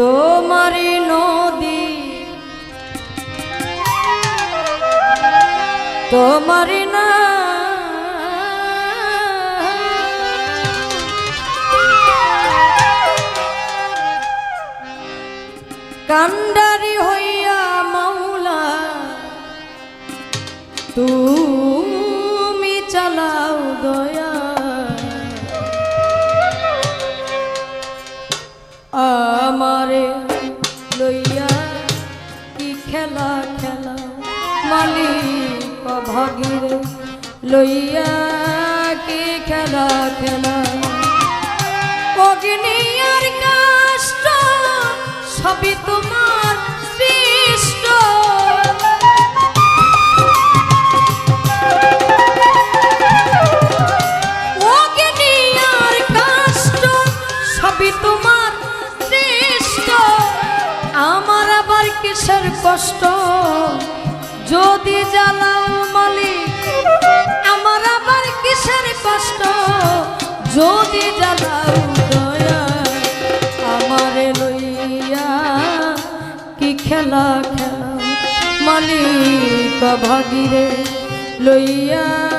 তোমারি নদী। তোমারি না। কান্ডারি হইয়া মাওলা তুমি আমারে লইয়া কি খেলা খেলা? মালিক ভাগিরে লইয়া কি খেলা খেলা? অগ্নি আর কাষ্ট সবই তোমার। কিসের কষ্ট? যদি জ্বালাও মালিক, আমার আবার কিসের কষ্ট? যদি জ্বালাও খেলা খেলা? মালিক ভাগিরে লইয়া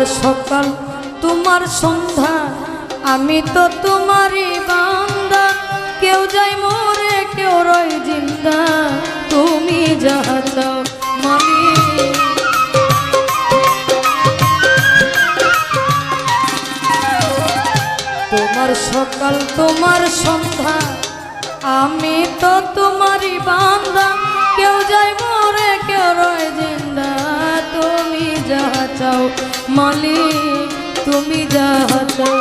তোমার সকাল, তোমার সন্ধ্যা, আমি তো তোমারই বান্দা। কেউ যাই মরে, কেউ রয় জিন্দা, তুমি যাহা চাও মালিক তোমার সকাল, তোমার সন্ধ্যা, আমি তো তোমারই বান্দা। কেউ যাই মরে, কেউ রয় জিন্দা, তুমি যাহা চাও মালিক তুমি যাহা চাও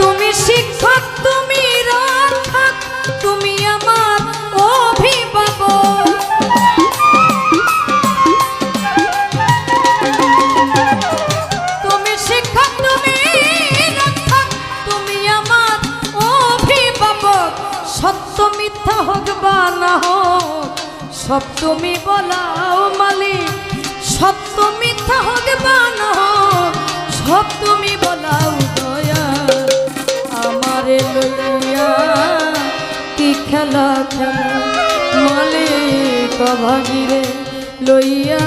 তুমি শিক্ষক, তুমি রক্ষক, তুমি আমার অভিভাবক। তুমি শিক্ষক, তুমি রক্ষক, তুমি আমার অভিভাবক। সত্য মিথ্যা হোক বা না হোক, সব তুমি বলাও মালিক। সত্য মিথ্যা হোক বান সব তুমি বলাও দয়া। আমারে লইয়া কি খেলা খেলা? মালিক ভাগিরে লইয়া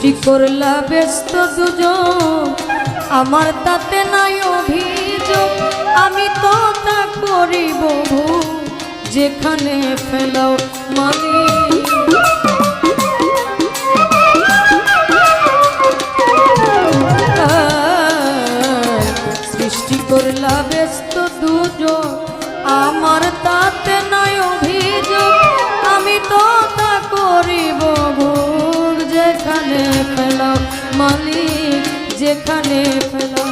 সৃষ্টি করলা ব্যস্ত দুজন। আমার তাতে নাই অভিযোগ, আমি তো তা করিব যেখানে ফেলাও মালিক যেখানে ফেলাও, মালিক যেখানে ফেলাও।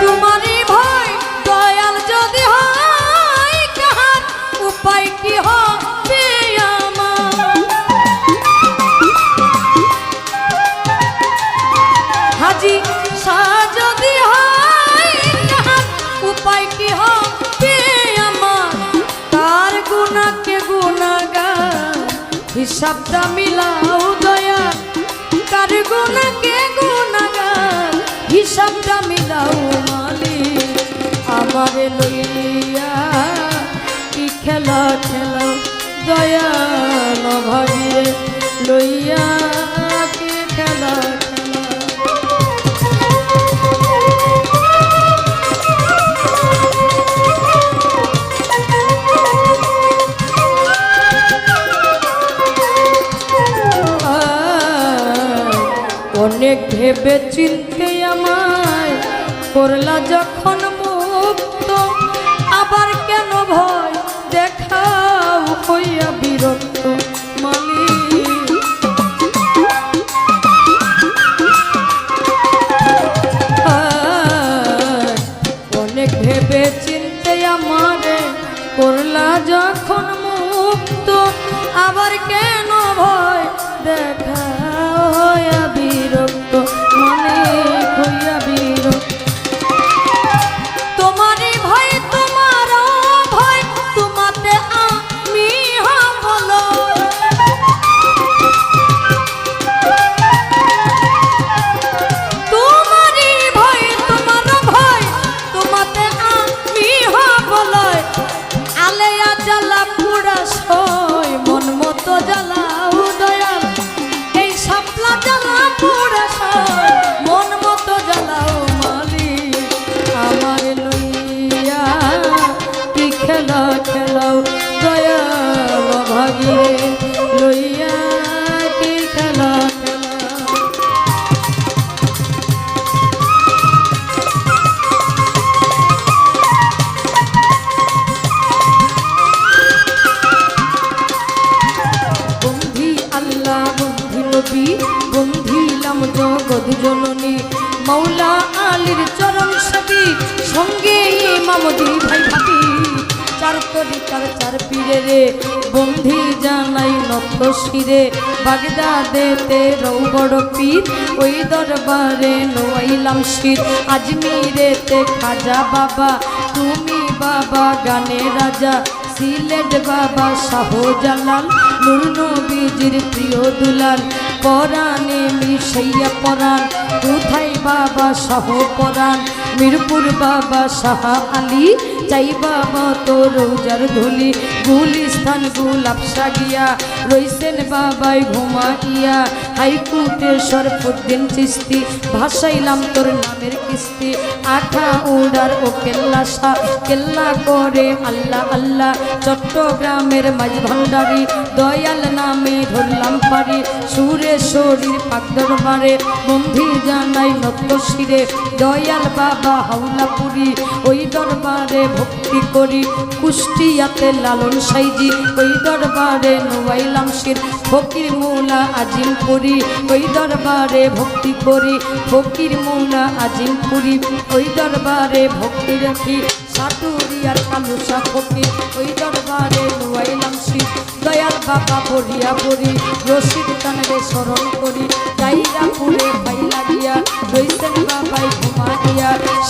তোমারই ভয়, দয়াল যদি হয়, কাহার উপায় কি হবে হাজি শাহ যদি হয়, কাহার উপায় কি হবে আমার? তার গুণাকে গুণাগার হিসাবটা মিলাও। হিসাবটা মিলাও মালিক আমারে লইয়া কি খেলা খেলা দয়া নভাগিরে লইয়া অনেক ভেবে চিনতে করলা যখন মুক্ত, আবার কেন ভয় দেখাও হইয়া বিরক্ত অনেক ভেবে করলা যখন আবার কেন মামদি ভাই ভাবি রে বন্ধি জানাই নত শিরে বাগদাদেতে রৌ বড় পীর, ওই দরবারে নোয়াইলাম শির। আজমিরেতে খাজা বাবা, তুমি বাবা গানে রাজা, সিলেট বাবা শাহজালাল, নূর নবীজির প্রিয় দুলাল। পরাণে মিশাইয়া পরাণ, কোথায় বাবা শাহ পরাণ মিরপুর বাবা শাহ আলী চাই বাবা তো রোজার ধুলি, গুলিস্থান গুলাপসা গিয়া রইছেন বাবাই ঘুমাইয়া হাইকুটে সরফুদ্দিন চিস্তি ভাসাইলাম তোর নামের কিস্তি, আঠা উড়ার ও কেল্লা সা, কেল্লা করে আল্লাহ আল্লাহ, চট্টগ্রামের মাঝ ভান্ডারি, দয়াল নামে ধরলাম পারি, সুরে শরীর পাক দরবারে, বন্ধি জানাই নত শিরে দয়াল বাবা হাওলাপুরি, ওই দরবারে ভক্তি করি। কুষ্টিয়াতে লালন সাইজি, ওই দরবারে নোয়াইলাম শির। ফকির মৌলা আজিমপুরি, ওই দরবারে ভক্তি করি। ফকির মৌলা আজিমপুরি, ওই দরবারে ভক্তি রাখি। সাটুরিয়ার কালুসা ফকির, ওই দরবারে নোয়াইলাম শির। দয়াল বাবা পড়িয়া পড়ি রশিদ কানরে স্মরণ করি। যাইরা পুরে পাইলা গিয়া রইছেন বাবাই ঘুমাইয়া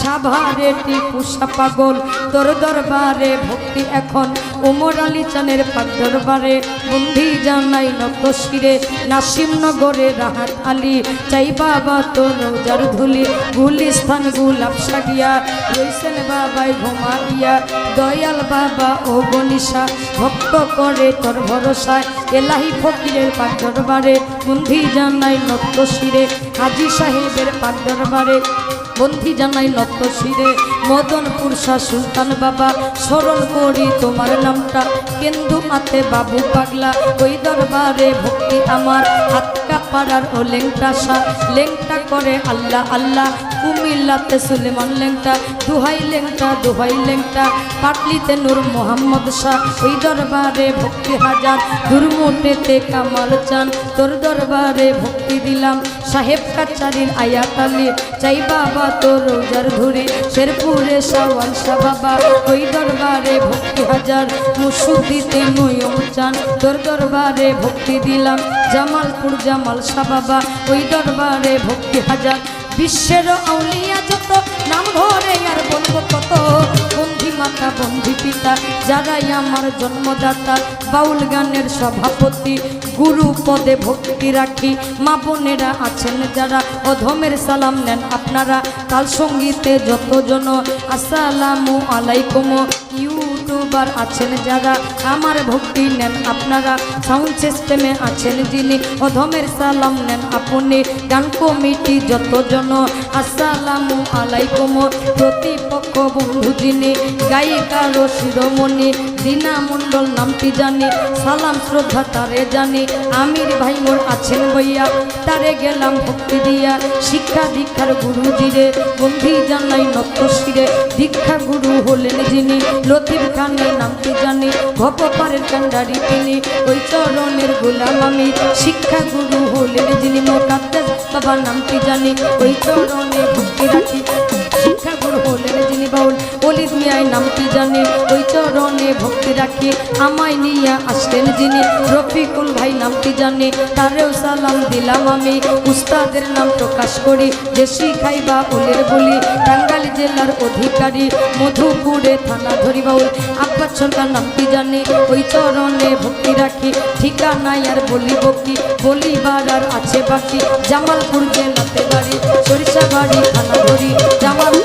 সাভারে টিপুষা পাগল তোর দরবারে ভক্তি এখন। উমর আলী চানের পাক দরবারে বন্ধি জানাই নত শিরে নাসিমনগরে রাহাত আলী, চাই বাবা তোর রোজার ধুলি। গুলিস্থান গুলাপ সাগিয়া রইছেন বাবাই ঘুমাইয়া। দয়াল বাবা ও গনিশা ভক্ত করে তোর ভরসায়। এলাহি ফকিরের পাক দরবারে বন্ধি জানাই নত শিরে হাজি সাহেবের পাক দরবারে বন্ধি জানাই লক্ষ শিরে। মদনপুর শাহ সুলতান বাবা, স্মরণ করি তোমার নামটা। কেন্দু মাতে বাবু পাগলা, ওই দরবারে ভক্তি আমার। হাতকা পাড়ার ও লেংটা সা লেংটা করে আল্লাহ আল্লাহ। কুমিল্লাতে সুলেমান লেংটা, দুহাই লেংটা দুহাই লেংটা। পাটলিতে নূর মোহাম্মদ শাহ ওই দরবারে ভক্তি হাজার। দুর্মুটেতে কামাল চান, তোর দরবারে ভক্তি দিলাম। সাহেব কাচারির আয়াত আলী, চাই বাবা তোর রোজার ধরে শেরপুরে সাওয়াল শাহ বাবা, ওই দরবারে ভক্তি হাজার। মুসুদিতে নয়ম চান, তোর দরবারে ভক্তি দিলাম। জামালপুর জামাল শাহ বাবা, ওই দরবারে ভক্তি হাজার। বিশ্বের আউলিয়া যত, নাম ধরে আর বলব কত। বন্ধি মাতা, বন্ধি পিতা, যারাই আমার জন্মদাতা, বাউল গানের সভাপতি, গুরু পদে ভক্তি রাখি। মা বোনেরা আছেন যারা, অধমের সালাম নেন আপনারা। কাল সঙ্গীতে যতজন, আসসালামু আলাইকুম ইউটিউবার আছেন যারা, আমার ভক্তি নেন আপনারা। সাউন্ড সিস্টেমে আছেন যিনি, অধমের সালাম নেন আপনি। গান কমিটি যতজন, আসসালামু আলাইকুম। প্রতিপক্ষ বন্ধু যিনি গায়িকার শিরোমণি দিনা মণ্ডল নামটি জানি, সালাম শ্রদ্ধা তারে জানি। আমির ভাই মোর আছেন বইয়া, তারে গেলাম ভক্তি দিয়া। শিক্ষা দীক্ষার গুরু জিরে বন্ধি জানাই নত্য দীক্ষা গুরু হলেন যিনি, লতিফ খানের নামটি জানি ভগবানের কান্ডারি তিনি। ওই চরণের গোলাম আমি, শিক্ষা গুরু হলেন যিনি। মোকাদ্দেস বাবার নামটি জানি, ওই চরণে ভক্তি রাখি। বাউল মিয়াই নামটি জানি? ওই চরণে ভক্তি রাখি, আমায় নিয়ে আসলেন যিনি। রফিকুল ভাই নামটি জানি? তারেও সালাম দিলাম আমি। উস্তাদের নাম প্রকাশ করি, দেশি খাইবা উলের বলি। টাঙ্গাইল জেলার অধিকারী, মধুপুরে থানা ধরিবাউল। আব্বাস সরকার নামটি জানে? ওই চরণে ভক্তি রাখি ঠিকানাই আর বলিব কি বলিবার আর আছে বাকি। জামালপুর জেলাতে বাড়ি সরিষা বাড়ি থানা ধরি। জামালপুর